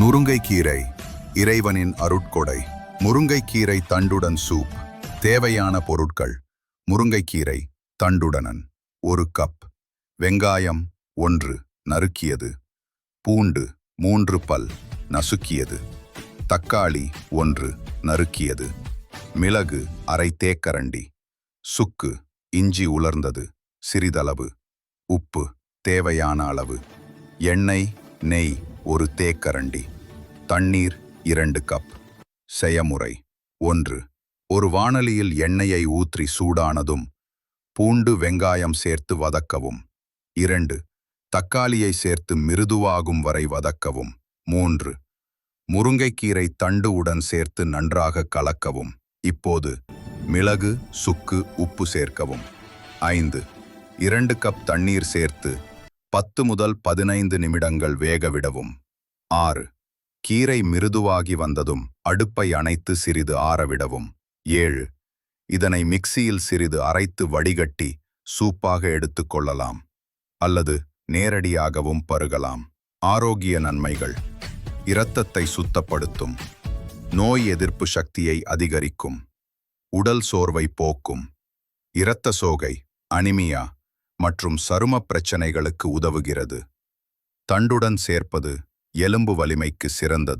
முருங்கைக்கீரை இறைவனின் அருட்கொடை முருங்கைக்கீரை தண்டுடன் சூப் தேவையான பொருட்கள் முருங்கைக்கீரை தண்டுடனன் ஒரு கப். வெங்காயம் ஒன்று நறுக்கியது. பூண்டு மூன்று பல் நசுக்கியது. தக்காளி ஒன்று நறுக்கியது. மிளகு அரை தேக்கரண்டி. சுக்கு இஞ்சி உலர்ந்தது சிறிதளவு. உப்பு தேவையான அளவு. எண்ணெய் நெய் ஒரு தேக்கரண்டி. தண்ணீர் இரண்டு கப். செயமுறை. ஒன்று. ஒரு வானலியில் எண்ணெயை ஊற்றி சூடானதும் பூண்டு வெங்காயம் சேர்த்து வதக்கவும். இரண்டு. தக்காளியை சேர்த்து மிருதுவாகும் வரை வதக்கவும். மூன்று. முருங்கைக்கீரை தண்டு உடன் சேர்த்து நன்றாக கலக்கவும். இப்போது மிளகு சுக்கு உப்பு சேர்க்கவும். ஐந்து. இரண்டு கப் தண்ணீர் சேர்த்து பத்து முதல் பதினைந்து நிமிடங்கள் வேகவிடவும். ஆறு. கீரை மிருதுவாகி வந்ததும் அடுப்பை அணைத்து சிறிது ஆறவிடவும். ஏழு. இதனை மிக்சியில் சிறிது அரைத்து வடிகட்டி சூப்பாக எடுத்துக்கொள்ளலாம் அல்லது நேரடியாகவும் பருகலாம். ஆரோக்கிய நன்மைகள். இரத்தத்தை சுத்தப்படுத்தும். நோய் எதிர்ப்பு சக்தியை அதிகரிக்கும். உடல் சோர்வை போக்கும். இரத்த சோகை அனிமியா மற்றும் சரும பிரச்சனைகளுக்கு உதவுகிறது. தண்டுடன் சேர்ப்பது எலும்பு வலிமைக்கு சிறந்தது.